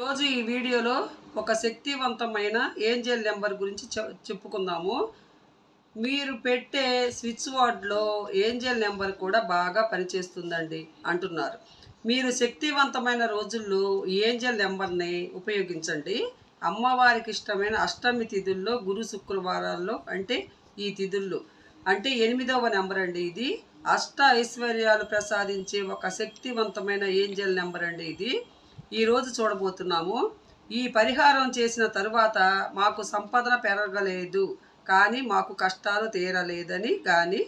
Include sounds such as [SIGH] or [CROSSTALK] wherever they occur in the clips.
రోజు ఈ వీడియోలో ఒక శక్తివంతమైన ఏంజల్ నెంబర్ గురించి చె- చెప్పుకుందాము. మీరు పెట్టే స్విచ్ బోర్డ్లో ఏంజల్ నెంబర్ కూడా బాగా పనిచేస్తుందండి అంటున్నారు. మీరు శక్తివంతమైన రోజుల్లో ఏంజల్ నెంబర్ని ఉపయోగించండి. అమ్మవారికి ఇష్టమైన అష్టమి తిథుల్లో గురు శుక్రవారాల్లో అంటే ఈ తిథుల్లో అంటే ఎనిమిదవ నెంబర్ అండి ఇది. అష్ట ఐశ్వర్యాలు ప్రసాదించే ఒక శక్తివంతమైన ఏంజల్ నెంబర్ అండి ఇది. ఈరోజు చూడబోతున్నాము. ఈ పరిహారం చేసిన తరువాత మాకు సంపదన పెరగలేదు కానీ మాకు కష్టాలు తీరలేదని కానీ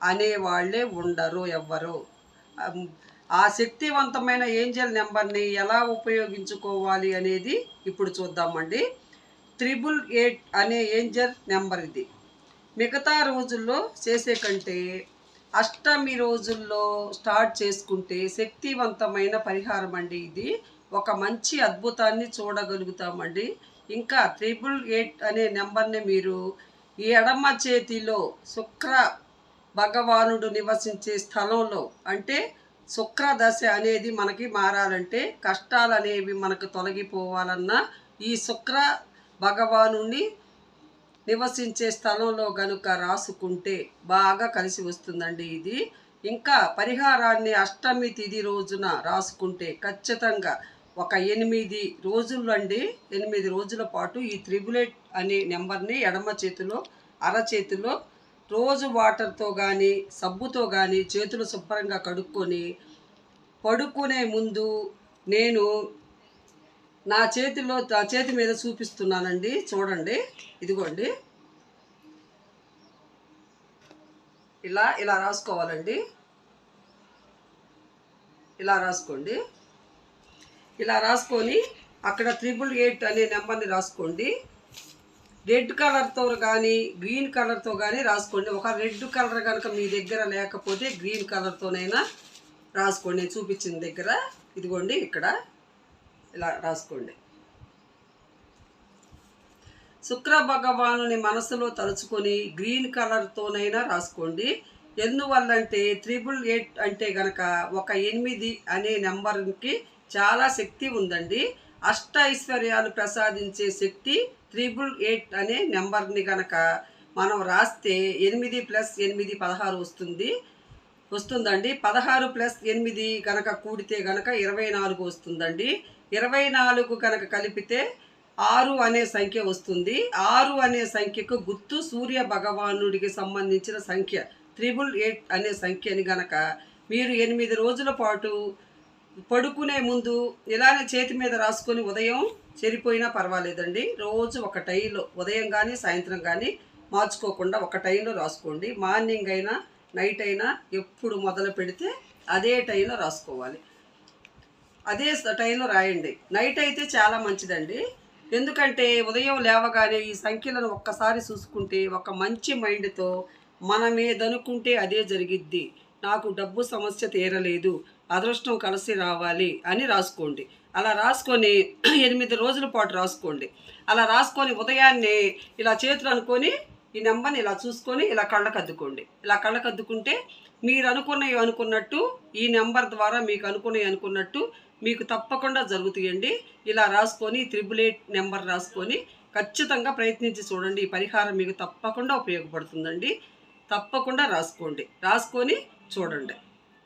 అనేవాళ్ళే ఉండరు ఎవ్వరు. ఆ శక్తివంతమైన ఏంజల్ నెంబర్ని ఎలా ఉపయోగించుకోవాలి అనేది ఇప్పుడు చూద్దామండి. త్రిబుల్ ఎయిట్ అనే ఏంజల్ నెంబర్ ఇది. మిగతా రోజుల్లో చేసే కంటే అష్టమి రోజుల్లో స్టార్ట్ చేసుకుంటే శక్తివంతమైన పరిహారం అండి ఇది. ఒక మంచి అద్భుతాన్ని చూడగలుగుతామండి. ఇంకా త్రిబుల్ ఎయిట్ అనే నెంబర్ని మీరు ఈ ఎడమ చేతిలో శుక్ర భగవానుడు నివసించే స్థలంలో అంటే శుక్ర దశ అనేది మనకి మారాలంటే కష్టాలు అనేవి మనకు తొలగిపోవాలన్నా ఈ శుక్ర భగవాను నివసించే స్థలంలో గనుక రాసుకుంటే బాగా కలిసి వస్తుందండి ఇది. ఇంకా పరిహారాన్ని అష్టమి తిథి రోజున రాసుకుంటే ఖచ్చితంగా ఒక ఎనిమిది రోజులండి ఎనిమిది రోజుల పాటు ఈ త్రిబులెట్ అనే నెంబర్ని ఎడమ చేతిలో అరచేతిలో రోజు వాటర్తో కానీ సబ్బుతో కానీ చేతులు శుభ్రంగా కడుక్కొని పడుకునే ముందు నేను నా చేతిలో నా చేతి మీద చూపిస్తున్నానండి. చూడండి. ఇదిగోండి. ఇలా ఇలా రాసుకోవాలండి. ఇలా రాసుకోండి. ఇలా రాసుకొని అక్కడ త్రిబుల్ ఎయిట్ అనే నెంబర్ని రాసుకోండి. రెడ్ కలర్తో కానీ గ్రీన్ కలర్తో కానీ రాసుకోండి. ఒక రెడ్ కలర్ కనుక మీ దగ్గర లేకపోతే గ్రీన్ కలర్తోనైనా రాసుకోండి. చూపించిన దగ్గర. ఇదిగోండి ఇక్కడ. ఇలా రాసుకోండి. శుక్ర భగవానుని మనసులో తలుచుకొని గ్రీన్ కలర్తోనైనా రాసుకోండి. ఎందువల్లంటే త్రిబుల్ ఎయిట్ అంటే గనక ఒక ఎనిమిది అనే నెంబర్కి చాలా శక్తి ఉందండి. అష్ట ఐశ్వర్యాలు ప్రసాదించే శక్తి త్రిబుల్ ఎయిట్ అనే నెంబర్ని కనుక మనం రాస్తే ఎనిమిది ప్లస్ ఎనిమిది పదహారు వస్తుంది. వస్తుందండి. పదహారు ప్లస్ ఎనిమిది కనుక కూడితే కనుక ఇరవై నాలుగు వస్తుందండి. ఇరవై నాలుగు కనుక కలిపితే ఆరు అనే సంఖ్య వస్తుంది. ఆరు అనే సంఖ్యకు గుర్తు సూర్య భగవానుడికి సంబంధించిన సంఖ్య త్రిబుల్ ఎయిట్ అనే సంఖ్యని గనక మీరు ఎనిమిది రోజుల పాటు పడుకునే ముందు ఇలానే చేతి మీద రాసుకొని ఉదయం చెరిపోయినా పర్వాలేదండి. రోజు ఒక టైంలో ఉదయం కానీ సాయంత్రం కానీ మార్చుకోకుండా ఒక టైంలో రాసుకోండి. మార్నింగ్ అయినా నైట్ అయినా ఎప్పుడు మొదలు పెడితే అదే టైంలో రాసుకోవాలి. అదే టైంలో రాయండి. నైట్ అయితే చాలా మంచిదండి. ఎందుకంటే ఉదయం లేవగానే ఈ సంఖ్యలను ఒక్కసారి చూసుకుంటే ఒక మంచి మైండ్తో మనం ఏదనుకుంటే అదే జరిగిద్ది. నాకు డబ్బు సమస్య తీరలేదు. అదృష్టం కలిసి రావాలి అని రాసుకోండి. అలా రాసుకొని [CLEARS THROAT] ఎనిమిది రోజుల పాటు రాసుకోండి. అలా రాసుకొని ఉదయాన్నే ఇలా చేతులు అనుకొని ఈ నెంబర్ని ఇలా చూసుకొని ఇలా కళ్ళకు అద్దుకోండి. ఇలా కళ్ళకు అద్దుకుంటే మీరు అనుకున్నవి అనుకున్నట్టు ఈ నెంబర్ ద్వారా మీకు అనుకున్నవి అనుకున్నట్టు మీకు తప్పకుండా జరుగుతాయండి. ఇలా రాసుకొని త్రిబుల్ ఎయిట్ నెంబర్ రాసుకొని ఖచ్చితంగా ప్రయత్నించి చూడండి. ఈ పరిహారం మీకు తప్పకుండా ఉపయోగపడుతుందండి. తప్పకుండా రాసుకోండి. రాసుకొని చూడండి.